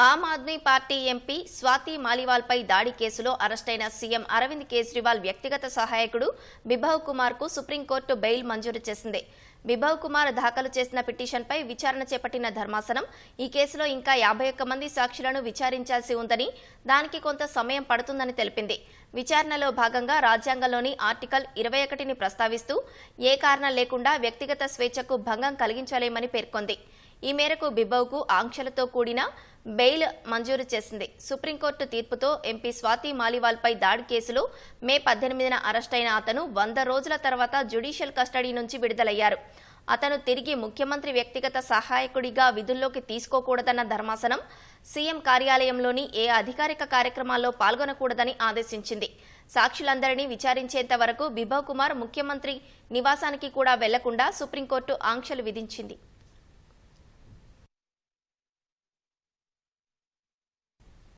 ఆమ్ Aadmi party MP Swati మాలివాల్పై దాడి కేసులో అరెస్టైన సీఎం అరవింద్ కేజ్రీవాల్ వ్యక్తిగత సహాయకుడు బిభవ్ కుమార్కు సుప్రీంకోర్టు బెయిల్ మంజూరు చేసింది. బిభవ్ కుమార్ దాఖలు చేసిన పిటిషన్పై విచారణ చేపట్టిన ధర్మాసనం ఈ కేసులో ఇంకా యాభై ఒక్క మంది సాక్షులను విచారించాల్సి ఉందని దానికి కొంత సమయం పడుతుందని తెలిపింది. విచారణలో భాగంగా రాజ్యాంగంలోని ఆర్టికల్ ఇరవై ఒకటిని ప్రస్తావిస్తూ ఏ కారణం లేకుండా వ్యక్తిగత స్వేచ్ఛకు భంగం కలిగించలేమని పేర్కొంది. ఈ మేరకు బిబౌకు ఆంక్షలతో కూడిన బెయిల్ మంజూరు చేసింది. సుప్రీంకోర్టు తీర్పుతో ఎంపీ స్వాతి మాలివాల్పై దాడి కేసులో మే పద్దెనిమిదిన అరెస్టైన అతను వంద రోజుల తర్వాత జ్యుడిషియల్ కస్టడీ నుంచి విడుదలయ్యారు. అతను తిరిగి ముఖ్యమంత్రి వ్యక్తిగత సహాయకుడిగా విధుల్లోకి తీసుకోకూడదన్న ధర్మాసనం సీఎం కార్యాలయంలోని ఏ అధికారిక కార్యక్రమాల్లో పాల్గొనకూడదని ఆదేశించింది. సాక్షులందరినీ విచారించేంత వరకు బిభవ్ కుమార్ ముఖ్యమంత్రి నివాసానికి కూడా వెళ్ళకుండా సుప్రీంకోర్టు ఆంక్షలు విధించింది.